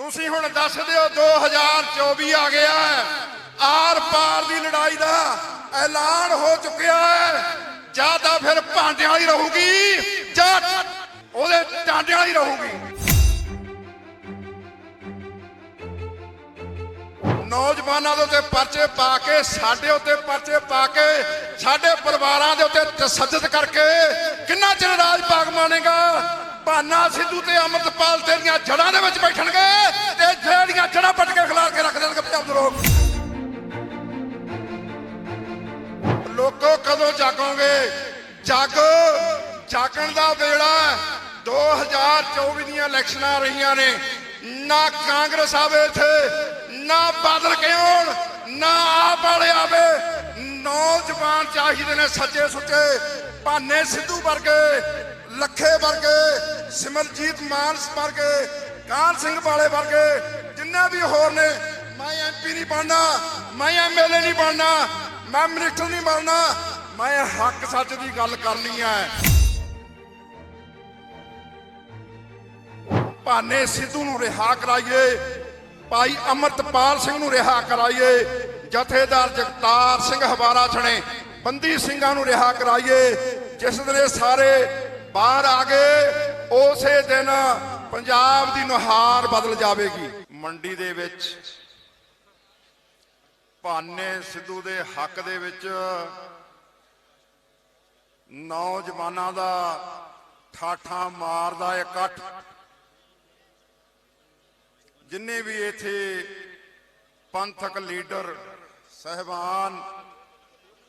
ਤੁਸੀਂ ਹੁਣ ਦੱਸ ਦਿਓ 2024 ਆ ਗਿਆ ਹੈ। ਆਰ ਪਾਰ ਦੀ ਲੜਾਈ ਦਾ ਐਲਾਨ ਹੋ ਚੁੱਕਿਆ ਹੈ। ਜਾਂ ਤਾਂ ਫਿਰ ਭਾਂਡਿਆਂ ਵਾਲੀ ਰਹੂਗੀ, ਜਾਂ ਉਹਦੇ ਟਾਂਡਿਆਂ ਵਾਲੀ ਰਹੂਗੀ। ਨੌਜਵਾਨਾਂ ਦੇ ਉੱਤੇ ਪਰਚੇ ਪਾ ਕੇ, ਸਾਡੇ ਉੱਤੇ ਪਰਚੇ ਪਾ ਕੇ, ਸਾਡੇ ਪਰਿਵਾਰਾਂ ਦੇ ਉੱਤੇ ਤਸੱਦਦ ਕਰਕੇ ਕਿੰਨਾ ਚਿਰ ਰਾਜ ਪਾਗ ਮਾਣੇਗਾ ਭਾਨਾ ਸਿੱਧੂ ਤੇ ਅਮਰਤਪਾਲ ਤੇਰੀਆਂ ਜੜਾਂ ਦੇ ਵਿੱਚ ਬੈਠਣਗੇ ਤੇ ਜਿਹੜੀਆਂ ਜੜਾਂ ਪੱਟ ਕੇ ਖਿਲਾਰ ਕੇ ਰੱਖ ਦੇਣਗੇ ਪੰਜਾਬ ਦੇ ਲੋਕ। ਲੋਕੋ, ਕਦੋਂ ਜਾਗੋਗੇ? ਜਾਗੋ, ਜਾਗਣ ਦਾ ਵੇਲਾ 2024 ਦੀਆਂ ਇਲੈਕਸ਼ਨਾਂ ਰਹੀਆਂ ਨੇ। ਨਾ ਕਾਂਗਰਸ ਆਵੇ ਇੱਥੇ, ਨਾ ਬਾਦਲ ਕਿਉਂ ਨਾ ਆਪ ਵਾਲੇ ਆਵੇ। ਨੌਜਵਾਨ ਚਾਹੀਦੇ ਨੇ ਸੱਚੇ ਸੁੱਚੇ ਭਾਨੇ ਸਿੱਧੂ ਵਰਗੇ। ਲੱਖੇ ਵਰਗੇ ਸਿਮਰਜੀਤ ਮਾਨਸ ਵਰਗੇ ਕਾਨ ਸਿੰਘ ਵਾਲੇ ਵਰਗੇ ਜਿੰਨੇ ਵੀ ਹੋਰ ਨੇ, ਮੈਂ ਐਮਪੀ ਨਹੀਂ ਬਣਨਾ, ਮੈਂ ਐਮਐਲਏ ਨਹੀਂ ਬਣਨਾ, ਮੈਂ ਮਿਨਿਸਟਰ ਨਹੀਂ ਬਣਨਾ, ਮੈਂ ਹੱਕ ਸੱਚ ਦੀ ਗੱਲ ਕਰਨੀ ਹੈ। ਭਾਨੇ ਸਿੱਧੂ ਨੂੰ ਰਿਹਾ ਕਰਾਈਏ, ਭਾਈ ਅਮਰਤਪਾਲ ਸਿੰਘ ਨੂੰ ਰਿਹਾ ਕਰਾਈਏ, ਜਥੇਦਾਰ ਜਗਤਾਰ ਸਿੰਘ ਹਵਾਰਾ ਛਣੇ ਬੰਦੀ ਸਿੰਘਾਂ ਨੂੰ ਰਿਹਾ ਕਰਾਈਏ, ਜਿਸ ਦਿਨ ਇਹ ਸਾਰੇ ਬਾਹਰ ਆ ਗਏ ਉਸੇ ਦਿਨ ਪੰਜਾਬ ਦੀ ਨੁਹਾਰ ਬਦਲ ਜਾਵੇਗੀ। ਮੰਡੀ ਦੇ ਵਿੱਚ ਭਾਨੇ ਸਿੱਧੂ ਦੇ ਹੱਕ ਦੇ ਵਿੱਚ ਨੌਜਵਾਨਾਂ ਦਾ ਠਾਠਾ ਮਾਰਦਾ ਇਕੱਠ ਜਿੰਨੇ ਵੀ ਇੱਥੇ ਪੰਥਕ ਲੀਡਰ, ਸਹਿਬਾਨ,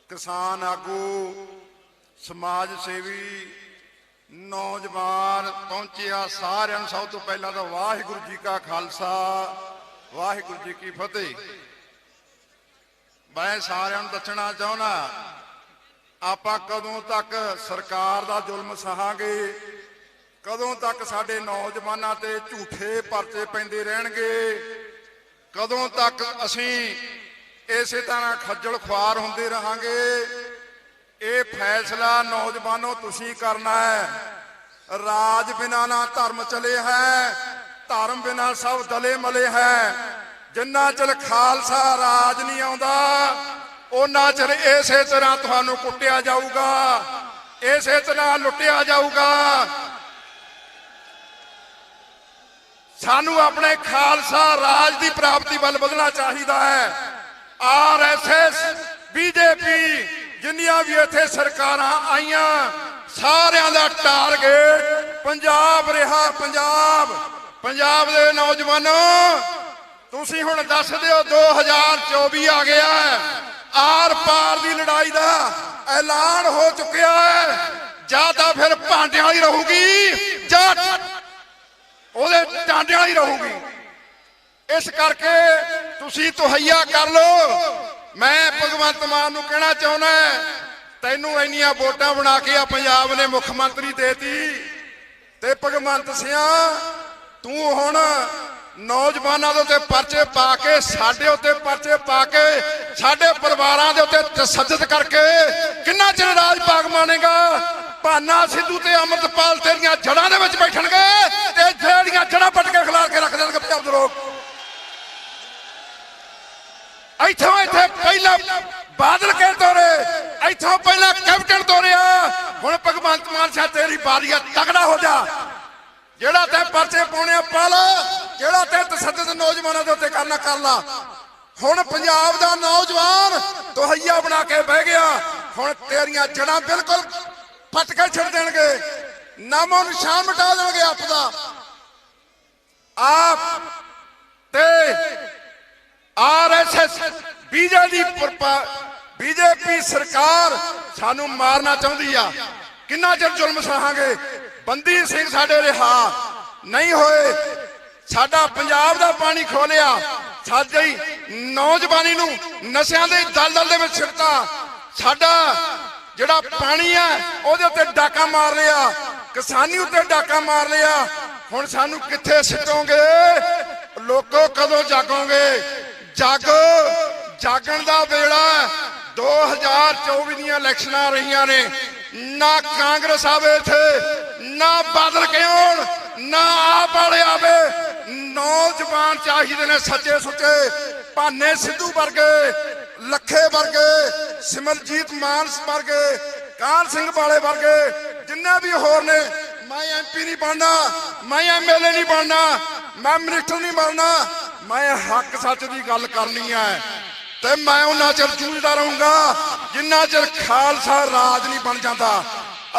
ਕਿਸਾਨ ਆਗੂ, ਸਮਾਜ ਸੇਵੀ ਨੌਜਵਾਨ ਪਹੁੰਚਿਆ ਸਾਰਿਆਂ ਨੂੰ ਸਭ ਤੋਂ ਪਹਿਲਾਂ ਤਾਂ ਵਾਹਿਗੁਰੂ ਜੀ ਕਾ ਖਾਲਸਾ, ਵਾਹਿਗੁਰੂ ਜੀ ਕੀ ਫਤਿਹ। ਮੈਂ ਸਾਰਿਆਂ ਨੂੰ ਦੱਸਣਾ ਚਾਹੁੰਦਾ, ਆਪਾਂ ਕਦੋਂ ਤੱਕ ਸਰਕਾਰ ਦਾ ਜ਼ੁਲਮ ਸਹਾਂਗੇ? ਕਦੋਂ ਤੱਕ ਸਾਡੇ ਨੌਜਵਾਨਾਂ ਤੇ ਝੂਠੇ ਪਰਚੇ ਪੈਂਦੇ ਰਹਿਣਗੇ? ਕਦੋਂ ਤੱਕ ਅਸੀਂ ਇਸੇ ਤਰ੍ਹਾਂ ਖੱਜਲ ਖੁਆਰ ਹੁੰਦੇ ਰਹਾਂਗੇ? ਇਹ ਫੈਸਲਾ ਨੌਜਵਾਨੋ ਤੁਸੀਂ ਕਰਨਾ ਹੈ। ਰਾਜ ਬਿਨਾ ਨਾ ਧਰਮ ਚਲੇ ਹੈ, ਧਰਮ ਬਿਨਾ ਸਭ ਦਲੇ ਮਲੇ ਹੈ। ਜਿੰਨਾ ਚਿਰ ਖਾਲਸਾ ਰਾਜ ਨਹੀਂ ਆਉਂਦਾ ਉਹਨਾਂ ਚਿਰ ਇਸੇ ਤਰ੍ਹਾਂ ਤੁਹਾਨੂੰ ਕੁੱਟਿਆ ਜਾਊਗਾ, ਇਸੇ ਤਰ੍ਹਾਂ ਲੁੱਟਿਆ ਜਾਊਗਾ। ਸਾਨੂੰ ਆਪਣੇ ਖਾਲਸਾ ਰਾਜ ਦੀ ਪ੍ਰਾਪਤੀ ਵੱਲ ਵਧਣਾ ਚਾਹੀਦਾ ਹੈ। ਆਰਐਸਐਸ ਬੀਜੇਪੀ ਜਿੰਨੀਆਂ ਵੀ ਇੱਥੇ ਸਰਕਾਰਾਂ ਆਈਆਂ, ਸਾਰਿਆਂ ਦਾ ਟਾਰਗੇਟ ਪੰਜਾਬ ਰਿਹਾ, ਪੰਜਾਬ ਪੰਜਾਬ ਦੇ ਨੌਜਵਾਨੋ। ਤੁਸੀਂ ਹੁਣ ਦੱਸ ਦਿਓ 2024 ਆ ਗਿਆ ਆਰ ਪਾਰ ਦੀ ਲੜਾਈ ਦਾ ਐਲਾਨ ਹੋ ਚੁੱਕਿਆ ਹੈ। ਜਾਂ ਤਾਂ ਫਿਰ ਭਾਂਡਿਆਂ ਵਾਲੀ ਰਹੂਗੀ, ਜਾਂ ਉਹਦੇ ਟਾਂਡਿਆਂ ਵਾਲੀ ਰਹੂਗੀ। ਇਸ ਕਰਕੇ ਤੁਸੀਂ ਤੁਹਈਆ ਕਰ ਲਓ ਮੈਂ ਭਗਵੰਤ ਮਾਨ ਨੂੰ ਕਹਿਣਾ ਚਾਹੁੰਦਾ ਤੈਨੂੰ ਇੰਨੀਆਂ ਵੋਟਾਂ ਬਣਾ ਕੇ ਆ ਪੰਜਾਬ ਨੇ ਮੁੱਖ ਮੰਤਰੀ ਦੇਤੀ। ਤੇ ਭਗਵੰਤ ਸਿਆ, ਤੂੰ ਹੁਣ ਨੌਜਵਾਨਾਂ ਦੇ ਉੱਤੇ ਪਰਚੇ ਪਾ ਕੇ, ਸਾਡੇ ਉੱਤੇ ਪਰਚੇ ਪਾ ਕੇ, ਸਾਡੇ ਪਰਿਵਾਰਾਂ ਦੇ ਉੱਤੇ ਤਸੱਦਦ ਕਰਕੇ ਕਿੰਨਾ ਚਿਰ ਰਾਜ ਪਾਗ ਮਾਣੇਗਾ ਭਾਨਾ ਸਿੱਧੂ ਤੇ ਅਮਰਤਪਾਲ ਤੇਰੀਆਂ ਜੜਾਂ ਦੇ ਵਿੱਚ ਬੈਠਣਗੇ ਤੇ ਜਿਹੜੀਆਂ ਜੜਾਂ ਪੱਟ ਕੇ ਖਿਲਾਰ ਕੇ ਰੱਖ ਦੇਣਗੇ ਪੰਜਾਬ ਦੇ ਲੋਕ। ਇੱਥੋਂ ਇੱਥੇ ਪਹਿਲਾਂ ਬਾਦਲ ਕੇ ਤੋਰੇ ਇੱਥੋਂ ਪਹਿਲਾਂ ਕੈਪਟਨ ਤੋਰਿਆ ਹੁਣ ਭਗਵੰਤ ਮਾਨ ਸਾਹਿਬ ਤੇਰੀ ਬਾਰੀ ਤਗੜਾ ਹੋ ਜਾ। ਜਿਹੜਾ ਤੈਂ ਪਰਚੇ ਪਾਉਣੇ ਪਾ ਲਾ। ਜਿਹੜਾ ਤੈਂ ਤਸੱਦਦ ਨੌਜਵਾਨਾਂ ਦੇ ਉੱਤੇ ਕਰਨਾ, ਕਰ ਲਾ। ਹੁਣ ਪੰਜਾਬ ਦਾ ਨੌਜਵਾਨ ਦੁਹਈਆ ਬਣਾ ਕੇ ਬਹਿ ਗਿਆ। ਹੁਣ ਤੇਰੀਆਂ ਜੜਾਂ ਬਿਲਕੁਲ ਪੱਟ ਕੇ ਛੱਡ ਦੇਣਗੇ। ਨਾਮੋ ਨਿਸ਼ਾਨ ਮਿਟਾ ਦੇਣਗੇ ਆਪ ਦਾ। ਆਪ ਤੇ ਆਰਐਸਐਸ, ਬੀਜੇਪੀ ਬੀਜੇਪੀ ਸਰਕਾਰ ਸਾਨੂੰ ਮਾਰਨਾ ਚਾਹੁੰਦੀ ਆ। ਕਿੰਨਾ ਚਿਰ ਜ਼ੁਲਮ ਸਹਾਂਗੇ ਬੰਦੀ ਸਿੰਘ ਸਾਡੇ ਰਿਹਾ। ਨਹੀਂ ਹੋਏ, ਸਾਡਾ ਪੰਜਾਬ ਦਾ ਪਾਣੀ ਖੋਲਿਆ। ਸਾਡੀ ਨੌਜਵਾਨੀ ਨੂੰ ਨਸ਼ਿਆਂ ਦੇ ਦਲਦਲ ਦੇ ਵਿੱਚ ਛਿੜਤਾ ਸਾਡਾ ਜਿਹੜਾ ਪਾਣੀ ਆ, ਉਹਦੇ ਉੱਤੇ ਡਾਕਾ ਮਾਰ ਲਿਆ ਕਿਸਾਨੀ ਉੱਤੇ ਡਾਕਾ ਮਾਰ ਲਿਆ ਹੁਣ ਸਾਨੂੰ ਕਿੱਥੇ ਸਿੱਟੋਗੇ? ਲੋਕੋ ਕਦੋਂ ਜਾਗੋਗੇ? ਜਾਗੋ, ਜਾਗਣ ਦਾ ਵੇਲਾ ਹੈ। 2024 ਦੀਆਂ ਇਲੈਕਸ਼ਨਾਂ ਰਹੀਆਂ ਨੇ। ਨਾ ਕਾਂਗਰਸ ਆਵੇ ਇੱਥੇ, ਨਾ ਬਾਦਲ ਕਿਉਂ ਨਾ ਆਪ ਵਾਲੇ ਆਵੇ। ਨੌਜਵਾਨ ਚਾਹੀਦੇ ਨੇ ਸੱਚੇ ਸੁੱਚੇ, ਭਾਨੇ ਸਿੱਧੂ ਵਰਗੇ, ਲੱਖੇ ਵਰਗੇ, ਸਿਮਰਜੀਤ ਮਾਨਸ ਵਰਗੇ ਕਾਨ ਸਿੰਘ ਵਾਲੇ ਵਰਗੇ, ਜਿੰਨੇ ਵੀ ਹੋਰ ਨੇ, ਮੈਂ ਐਮਪੀ ਨਹੀਂ ਬਣਨਾ, ਮੈਂ ਐਮਐਲਏ ਨਹੀਂ ਬਣਨਾ, ਮੈਂ ਮਿਨਿਸਟਰ ਨਹੀਂ ਬਣਨਾ। ਮੈਂ ਹੱਕ ਸੱਚ ਦੀ ਗੱਲ ਕਰਨੀ ਹੈ ਤੇ ਮੈਂ ਉਹਨਾਂ ਚਿਰ ਜੂਝਦਾ ਰਹੂੰਗਾ, ਜਿੰਨਾ ਚਿਰ ਖਾਲਸਾ ਰਾਜ ਨਹੀਂ ਬਣ ਜਾਂਦਾ।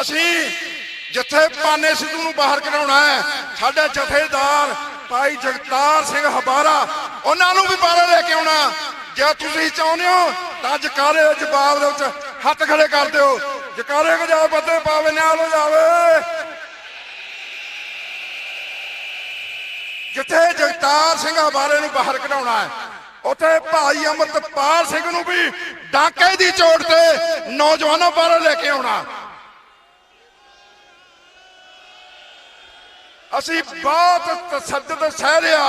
ਅਸੀਂ ਜਿੱਥੇ ਪਾਨੇ ਸਿੱਧੂ ਨੂੰ ਬਾਹਰ ਕਢਾਉਣਾ ਹੈ, ਸਾਡੇ ਜਥੇਦਾਰ ਭਾਈ ਜਗਤਾਰ ਸਿੰਘ ਹਬਾਰਾ, ਉਹਨਾਂ ਨੂੰ ਵੀ ਬਾਹਰ ਲੈ ਕੇ ਆਉਣਾ। ਜੇ ਤੁਸੀਂ ਚਾਹੁੰਦੇ ਹੋ ਤਾਂ ਜਕਾਰੇ ਜਵਾਬ ਦੇ ਵਿੱਚ ਹੱਥ ਖੜੇ ਕਰ ਦਿਓ। ਜਕਾਰੇ ਕੋ ਜਾ ਪਾਵੇ ਨਾਲ ਹੋ ਜਾਵੇ। ਜਿੱਥੇ ਜਗਤਾਰ ਸਿੰਘ ਹਬਾਰੇ ਨੂੰ ਬਾਹਰ ਕਢਾਉਣਾ ਹੈ, ਉੱਥੇ ਭਾਈ ਅਮਰਤਪਾਲ ਸਿੰਘ ਨੂੰ ਵੀ ਡਾਕੇ ਦੀ ਚੋਟ ਤੇ ਨੌਜਵਾਨਾਂ ਬਾਹਰ ਲੈ ਕੇ ਆਉਣਾ। ਅਸੀਂ ਬਹੁਤ ਤਸੱਦਦ ਸਹਿ ਲਿਆ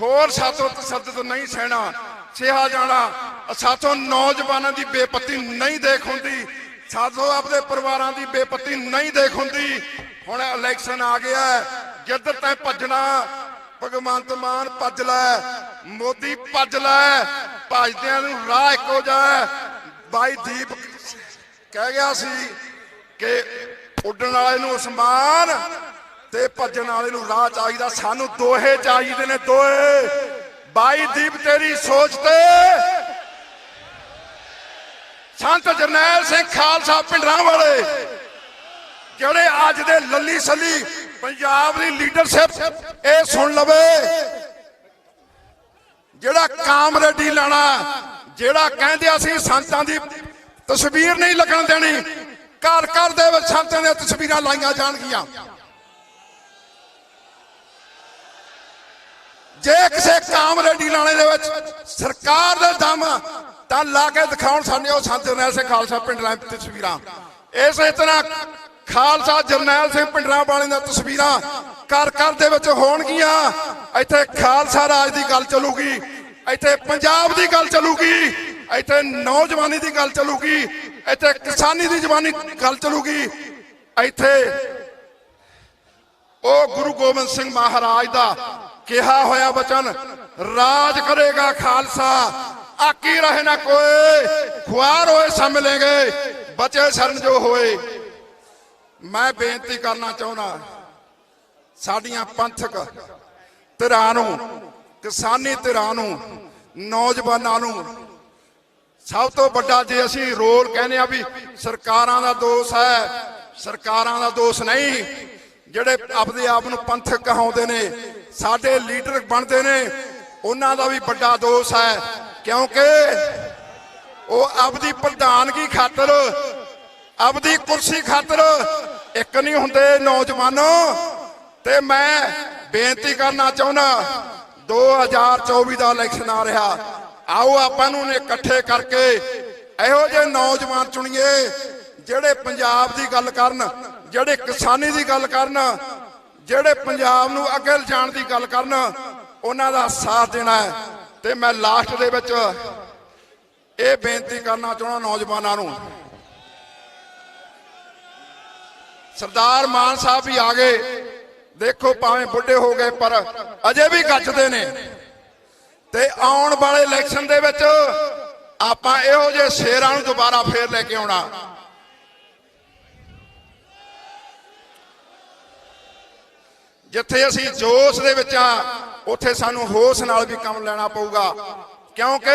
ਹੋਰ ਸਾਥੋਂ ਤਸੱਦਦ ਨਹੀਂ ਸਹਿਣਾ। ਸਿਹਾ ਜਾਣਾ ਸਾਥੋਂ ਨੌਜਵਾਨਾਂ ਦੀ ਬੇਪਤੀ ਨਹੀਂ ਦੇਖ ਹੁੰਦੀ ਸਾਥੋਂ ਆਪਣੇ ਪਰਿਵਾਰਾਂ ਦੀ ਬੇਪਤੀ ਨਹੀਂ ਦੇਖ ਹੁੰਦੀ। ਹੁਣ ਇਲੈਕਸ਼ਨ ਆ ਗਿਆ ਜਿੱਦ ਜਿੱਧਰ ਭੱਜਣਾ ਭਗਵੰਤ ਮਾਨ ਭੱਜ ਲੈ, ਮੋਦੀ ਭੱਜ ਲੈ, ਭੱਜਦਿਆਂ ਨੂੰ ਰਾਹ ਇੱਕੋ ਜਾ ਬਾਈ ਦੀਪ ਕਹਿ ਗਿਆ ਸੀ ਕਿ ਉੱਡਣ ਵਾਲੇ ਨੂੰ ਅਸਮਾਨ ਤੇ ਭੱਜਣ ਵਾਲੇ ਨੂੰ ਰਾਹ ਚਾਹੀਦਾ। ਸਾਨੂੰ ਦੋਹੇ ਚਾਹੀਦੇ ਨੇ, ਦੋਹੇ। ਬਾਈ ਦੀਪ, ਤੇਰੀ ਸੋਚ ਤੇ। ਸੰਤ ਜਰਨੈਲ ਸਿੰਘ ਖਾਲਸਾ ਪਿੰਡਰਾਂ ਵਾਲੇ ਜਿਹੜੇ ਅੱਜ ਦੇ ਲੱਲੀ ਸੱਲੀ ਪੰਜਾਬ ਦੀ ਲੀਡਰਸ਼ਿਪ ਇਹ ਸੁਣ ਲਵੇ। ਜਿਹੜਾ ਕਾਮਰੇਡੀ ਲਾਣਾ, ਜਿਹੜਾ ਕਹਿੰਦੇ ਅਸੀਂ ਸੰਤਾਂ ਦੀ ਤਸਵੀਰ ਨਹੀਂ ਲੱਗਣ ਦੇਣੀ, ਘਰ ਘਰ ਦੇ ਵਿੱਚ ਸੰਤਾਂ ਦੀਆਂ ਤਸਵੀਰਾਂ ਲਾਈਆਂ ਜਾਣਗੀਆਂ। ਜੇ ਕਿਸੇ ਕਾਮਰੇਡੀ ਲਾਣੇ ਦੇ ਵਿੱਚ ਸਰਕਾਰ ਦੇ ਦਮ ਤਾਂ ਲਾ ਕੇ ਦਿਖਾਉਣ ਸਾਡੇ ਉਹ ਸੰਤ ਜਰਨੈਲ ਸਿੰਘ ਖਾਲਸਾ ਪਿੰਡ ਲਾਂ ਤਸਵੀਰਾਂ। ਇਸੇ ਤਰ੍ਹਾਂ ਖਾਲਸਾ ਜਰਨੈਲ ਸਿੰਘ ਪਿੰਡਰਾਂ ਵਾਲੇ ਦੀਆਂ ਤਸਵੀਰਾਂ ਘਰ ਘਰ ਦੇ ਵਿੱਚ ਹੋਣਗੀਆਂ। ਇੱਥੇ ਖਾਲਸਾ ਰਾਜ ਦੀ ਗੱਲ ਚੱਲੂਗੀ, ਇੱਥੇ ਪੰਜਾਬ ਦੀ ਗੱਲ ਚੱਲੂਗੀ, ਇੱਥੇ ਨੌਜਵਾਨੀ ਦੀ ਗੱਲ ਚੱਲੂਗੀ, ਇੱਥੇ ਕਿਸਾਨੀ ਦੀ ਜਵਾਨੀ ਗੱਲ ਚੱਲੂਗੀ। ਇੱਥੇ ਉਹ ਗੁਰੂ ਗੋਬਿੰਦ ਸਿੰਘ ਮਹਾਰਾਜ ਦਾ ਕਿਹਾ ਹੋਇਆ ਬਚਨ ਰਾਜ ਕਰੇਗਾ ਖਾਲਸਾ, ਆਕੀ ਰਹੇ ਨਾ ਕੋਏ, ਖੁਆਰ ਹੋਏ ਸਮ ਲੇਗੇ, ਬਚੇ ਸ਼ਰਨ ਜੋ ਹੋਏ। ਮੈਂ ਬੇਨਤੀ ਕਰਨਾ ਚਾਹੁੰਦਾ, ਸਾਡੀਆਂ ਪੰਥਕ ਧਿਰਾਂ ਨੂੰ, ਕਿਸਾਨੀ ਧਿਰਾਂ ਨੂੰ, ਨੌਜਵਾਨਾਂ ਨੂੰ, ਸਭ ਤੋਂ ਵੱਡਾ ਜੇ ਅਸੀਂ ਰੋਲ ਕਹਿੰਦੇ ਆ ਵੀ ਸਰਕਾਰਾਂ ਦਾ ਦੋਸ਼ ਹੈ, ਸਰਕਾਰਾਂ ਦਾ ਦੋਸ਼ ਨਹੀਂ, ਜਿਹੜੇ ਆਪਦੇ ਆਪ ਨੂੰ ਪੰਥਕ ਕਹਾਉਂਦੇ ਨੇ, ਸਾਡੇ ਲੀਡਰ ਬਣਦੇ ਨੇ, ਉਹਨਾਂ ਦਾ ਵੀ ਵੱਡਾ ਦੋਸ਼ ਹੈ, ਕਿਉਂਕਿ ਉਹ ਆਪਦੀ ਪ੍ਰਧਾਨਗੀ ਖਾਤਰ ਆਪਦੀ ਕੁਰਸੀ ਖਾਤਰ ਇੱਕ ਨਹੀਂ ਹੁੰਦੇ ਨੌਜਵਾਨੋ। ਤੇ ਮੈਂ ਬੇਨਤੀ ਕਰਨਾ ਚਾਹੁੰਦਾ 2024 ਦਾ ਇਲੈਕਸ਼ਨ ਆ ਰਿਹਾ। ਆਓ ਆਪਾਂ ਨੂੰ ਇਕੱਠੇ ਕਰਕੇ ਇਹੋ ਜਿਹੇ ਨੌਜਵਾਨ ਚੁਣੀਏ, ਜਿਹੜੇ ਪੰਜਾਬ ਦੀ ਗੱਲ ਕਰਨ, ਜਿਹੜੇ ਕਿਸਾਨੀ ਦੀ ਗੱਲ ਕਰਨ, ਜਿਹੜੇ ਪੰਜਾਬ ਨੂੰ ਅੱਗੇ ਲਿਜਾਣ ਦੀ ਗੱਲ ਕਰਨ, ਉਹਨਾਂ ਦਾ ਸਾਥ ਦੇਣਾ ਹੈ। ਤੇ ਮੈਂ ਲਾਸਟ ਦੇ ਵਿੱਚ ਇਹ ਬੇਨਤੀ ਕਰਨਾ ਚਾਹੁੰਦਾ ਨੌਜਵਾਨਾਂ ਨੂੰ ਸਰਦਾਰ ਮਾਨ ਸਾਹਿਬ ਵੀ ਆ ਗਏ। ਦੇਖੋ ਭਾਵੇਂ ਬੁੱਢੇ ਹੋ ਗਏ, ਪਰ ਅਜੇ ਵੀ ਗੱਜਦੇ ਨੇ। ਤੇ ਆਉਣ ਵਾਲੇ ਇਲੈਕਸ਼ਨ ਦੇ ਵਿੱਚ ਆਪਾਂ ਇਹੋ ਜਿਹੇ ਸ਼ੇਰਾਂ ਨੂੰ ਦੁਬਾਰਾ ਫੇਰ ਲੈ ਕੇ ਆਉਣਾ। ਜਿੱਥੇ ਅਸੀਂ ਜੋਸ਼ ਦੇ ਵਿੱਚ ਆ, ਉੱਥੇ ਸਾਨੂੰ ਹੋਸ਼ ਨਾਲ ਵੀ ਕੰਮ ਲੈਣਾ ਪਊਗਾ। ਕਿਉਂਕਿ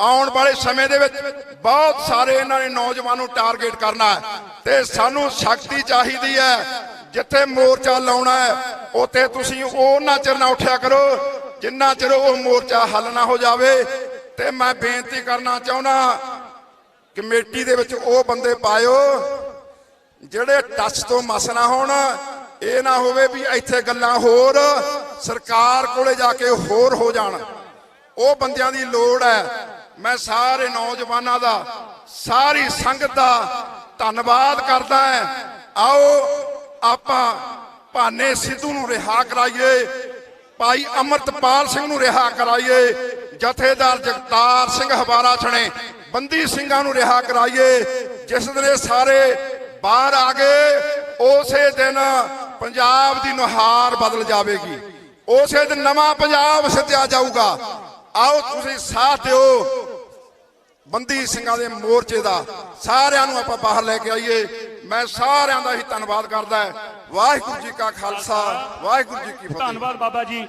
ਆਉਣ ਵਾਲੇ ਸਮੇਂ ਦੇ ਵਿੱਚ ਬਹੁਤ ਸਾਰੇ ਇਹਨਾਂ ਨੇ ਨੌਜਵਾਨ ਨੂੰ ਟਾਰਗੇਟ ਕਰਨਾ ਹੈ ਤੇ ਸਾਨੂੰ ਸ਼ਕਤੀ ਚਾਹੀਦੀ ਹੈ, ਜਿੱਥੇ ਮੋਰਚਾ ਲਾਉਣਾ ਹੈ, ਉੱਥੇ ਤੁਸੀਂ ਉਹਨਾਂ ਚਿਰ ਨਾ ਉੱਠਿਆ ਕਰੋ, ਜਿੰਨਾ ਚਿਰ ਉਹ ਮੋਰਚਾ ਹੱਲ ਨਾ ਹੋ ਜਾਵੇ। ਤੇ ਮੈਂ ਬੇਨਤੀ ਕਰਨਾ ਚਾਹੁੰਦਾ ਕਮੇਟੀ ਦੇ ਵਿੱਚ ਉਹ ਬੰਦੇ ਪਾਇਓ, ਜਿਹੜੇ ਟੱਚ ਤੋਂ ਮਸ ਨਾ ਹੋਣ। ਇਹ ਨਾ ਹੋਵੇ ਵੀ ਇੱਥੇ ਗੱਲਾਂ ਹੋਰ, ਸਰਕਾਰ ਕੋਲੇ ਜਾ ਕੇ ਹੋਰ ਹੋ ਜਾਣ। ਉਹ ਬੰਦਿਆਂ ਦੀ ਲੋੜ ਹੈ। ਮੈਂ ਸਾਰੇ ਨੌਜਵਾਨਾਂ ਦਾ, ਸਾਰੀ ਸੰਗਤ ਦਾ ਧੰਨਵਾਦ ਕਰਦਾ ਹਾਂ। ਆਓ, ਆਪਾਂ ਭਾਨੇ ਸਿੱਧੂ ਨੂੰ ਰਿਹਾ ਕਰਾਈਏ। ਭਾਈ ਅਮਰਤਪਾਲ ਸਿੰਘ ਨੂੰ ਰਿਹਾ ਕਰਾਈਏ। ਜਥੇਦਾਰ ਜਗਤਾਰ ਸਿੰਘ ਹਵਾਰਾ ਛਣੇ, ਬੰਦੀ ਸਿੰਘਾਂ ਨੂੰ ਰਿਹਾ ਕਰਾਈਏ। ਜਿਸ ਦਿਨ ਇਹ ਸਾਰੇ ਬਾਹਰ ਆ ਗਏ, ਉਸੇ ਦਿਨ ਪੰਜਾਬ ਦੀ ਨੁਹਾਰ ਬਦਲ ਜਾਵੇਗੀ। ਉਸੇ ਦਿਨ ਨਵਾਂ ਪੰਜਾਬ ਸਿੱਧਿਆ ਜਾਊਗਾ। ਆਓ ਤੁਸੀਂ ਸਾਥ ਦਿਓ। ਬੰਦੀ ਸਿੰਘਾਂ ਦੇ ਮੋਰਚੇ ਦਾ। ਸਾਰਿਆਂ ਨੂੰ ਆਪਾਂ ਬਾਹਰ ਲੈ ਕੇ ਆਈਏ। ਮੈਂ ਸਾਰਿਆਂ ਦਾ ਹੀ ਧੰਨਵਾਦ ਕਰਦਾ। ਵਾਹਿਗੁਰੂ ਜੀ ਕਾ ਖਾਲਸਾ, ਵਾਹਿਗੁਰੂ ਜੀ ਕੀ ਫਤਿਹ। ਧੰਨਵਾਦ ਬਾਬਾ ਜੀ।